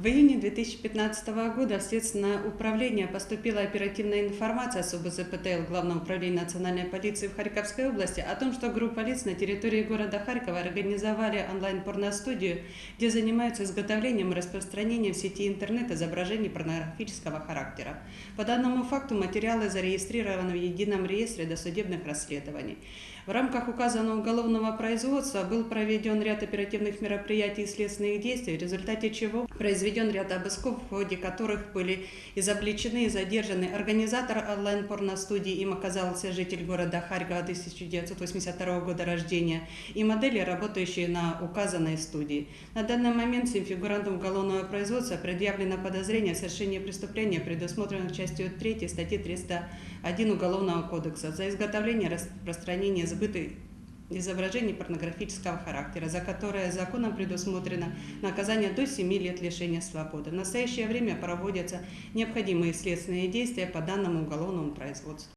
В июне 2015 года в Следственное управление поступила оперативная информация с ОБЗПТЛ Главного управления национальной полиции в Харьковской области о том, что группа лиц на территории города Харькова организовали онлайн-порностудию, где занимаются изготовлением и распространением в сети интернет изображений порнографического характера. По данному факту материалы зарегистрированы в едином реестре досудебных расследований. В рамках указанного уголовного производства был проведен ряд оперативных мероприятий и следственных действий, в результате чего произведен ряд обысков, в ходе которых были изобличены и задержаны организатор онлайн-порностудии, им оказался житель города Харькова 1982 года рождения, и модели, работающие на указанной студии. На данный момент всем фигурантам уголовного производства предъявлено подозрение в совершении преступления, предусмотренного частью 3 статьи 301 Уголовного кодекса за изготовление распространение сбыта изображений порнографического характера, за которое законом предусмотрено наказание до 7 лет лишения свободы. В настоящее время проводятся необходимые следственные действия по данному уголовному производству.